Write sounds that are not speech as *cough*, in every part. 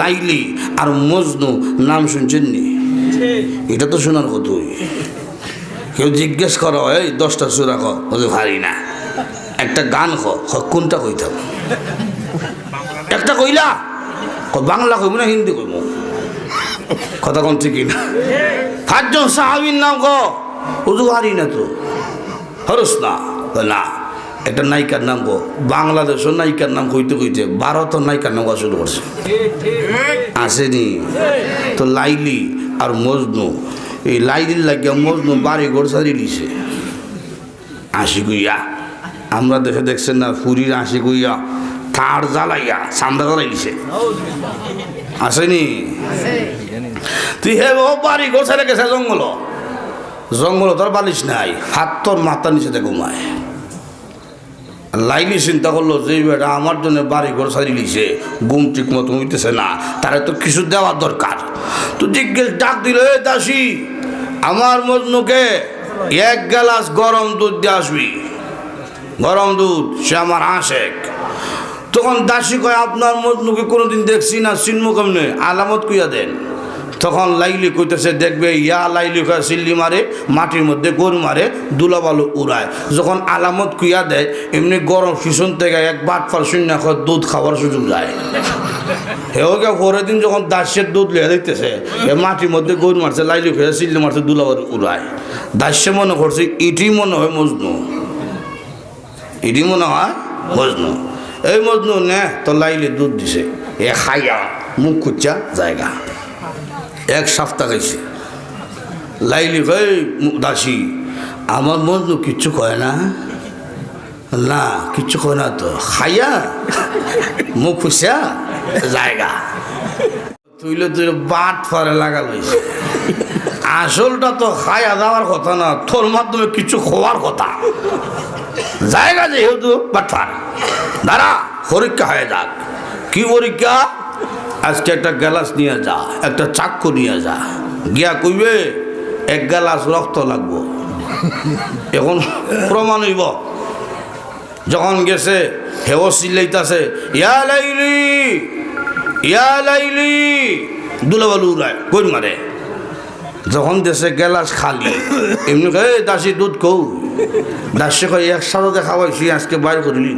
লাইলি আর মজনু নাম শুনছেন নি? এটা তো শোনার কতই। কেউ জিজ্ঞেস করো এই দশটা সুরা ক ভারী না। একটা গান খ কোনটা কইতাম একটা কইলা? বাংলা কইব না হিন্দি কইব? কথা কোন ঠিকই না। পাঁচজন সাহাবির নাম ক। ভারী না তো। হরস না। না। একটা নায়িকার নাম গো। বাংলাদেশের নায়িকার নাম কইতে কইতে ভারতের নায়িকার নাম শুরু করছে। আসেনি। তো লাইলি আর মজনু, এই লাইলির লাগিয়া মজনু বাড়ি ঘর সারি লিছে আশি কইয়া। আমরা দেখে দেখছেন না, ফুরির আশি কইয়া, থার জ্বালাইয়া সান্দা জ্বালাই দিছে আসেনি? তুই হে ও বাড়ি ঘর সারে গেছে জঙ্গল। জঙ্গল তোর বালিশ নাই, হাত তোর মাথার নিচেতে ঘুমায়। লাইলি চিন্তা করল যে বেটা আমার জন্য বাড়ি ঘর সারি লিছে ঘুম ঠিক মতো হইতেছে না, তারে তো কিছু দেওয়ার দরকার। তো জিজ্ঞেস ডাক দিল, এ দাসী, আমার মজনুকে এক গ্লাস গরম দুধ দিয়ে আসবি। গরম দুধ, সে আমার আশেক। তখন দাসী কয়, আপনার মজনুকে কোনোদিন দেখছি না চিনমু কেমনে? আলামত কুইয়া দেন। তখন লাইলি কইতেছে, দেখবে, ইয়া লাইলি সিল্লি মারে, মাটির মধ্যে গরু মারে দুলাবালু উড়ায়। যখন আলামত কুইয়া দেয়, এমনি গরম শিশন থেকে এক বাট ফার শূন্য দুধ খাওয়ার সুযোগ যায়। হেওকে পরের দিন যখন দাসের দুধ লিয়ে দিতেছে এ মাটির মধ্যে গরু মারছে, লাইলি খেয়ে সিল্লি মারছে দুলাবালু উড়ায়। দাসে মনে করছে, ইটি মনে হয় মজনু। ইটি মনে হয় মজনু। এই মজনু নে, তো লাইলে দুধ দিছে। এ খাইয়া মুখ খুঁজা জায়গা। এক সপ্তাহ গেছে লাইলি ভাই দাসী, আমার মজনু কিচ্ছু কয় না? না, কিচ্ছু কয় না তো। খাইয়া, মুখ খুঁজা জায়গা তুইলে তুই বাট ফারে লাগা লইছে আসলটা তো খাইয়া যাওয়ার কথা না, তোর মাধ্যমে কিছু খোয়ার কথা। জায়গা যেহেতু বাটফার দাঁড়া, পরীক্ষা হয়ে যাক। কি পরীক্ষা? আজকে একটা গ্যালাস নিয়ে যা একটা চাক্কু নিয়ে যা। গিয়া কইবে এক গ্যালাস রক্ত লাগবো। *laughs* এখন প্রমাণ হইব। যখন গেছে হেও চিল্লাইতাছে ইয়া লাইলি ইয়া লাইলি দুলাবালু উড়ায় কই মারে? যখন দেশে গেলাস খালি এমনি কয়ে "এই দাসী দুধ কৌ দাসী কয় একসাথে খাওয়াইছি আজকে বাইর করিলি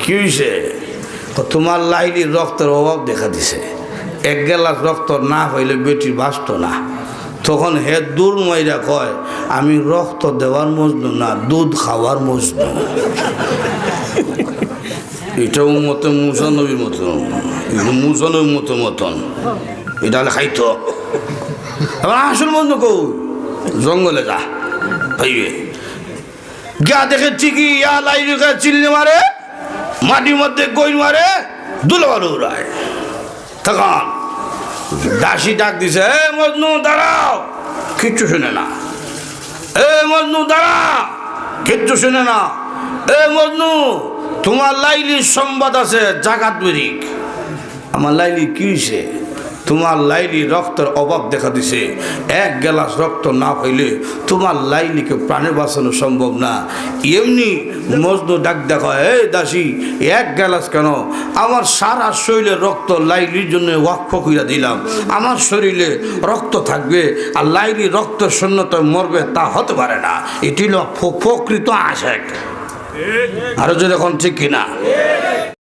কি হয়েছে তোমার লাইলির রক্তের অভাব দেখা দিছে। এক গেলাস রক্ত না হইলে বেটি বাঁচত না। তখন হে দূর মাইরা কয়, আমি রক্ত দেওয়ার মজনু না, দুধ খাওয়ার মজনু। এটাও মতো মুসানবীর মতন মুসানবীর মতো মতন। এটা হলে খাইতো। এবার আসল মজনু কৌ জঙ্গলে যা, ভাইবে। গিয়া দেখে ঠিকই ইয়া লাইলি চিল্লি মারে? মাটির মধ্যে গই মারে দুলবার উড়ায় তখন দাসী ডাক দিছে, এ মজনু, দাঁড়াও। কিচ্ছু শুনে না। এ মজনু দাঁড়া কিচ্ছু শুনে না। এ মজনু, তোমার লাইলির সংবাদ আছে, জাগাত বেরিক আমার লাইলি কি হয়েছে তোমার লাইনি রক্তের অভাব দেখা দিছে। এক গ্লাস রক্ত না পাইলে তোমার লাইলিকে প্রাণে বাঁচানো সম্ভব না। এমনি মজনু ডাক দেখা, এই দাসী, এক গ্লাস কেন? আমার সারা শরীরে রক্ত লাইলির জন্য ওয়াক্ফ কইরা দিলাম। আমার শরীরে রক্ত থাকবে আর লাইলি রক্ত শূন্যতায় মরবে তা হতে পারে না। এটি হলো প্রকৃত আশেক। আরও যদি এখন ঠিক কিনা?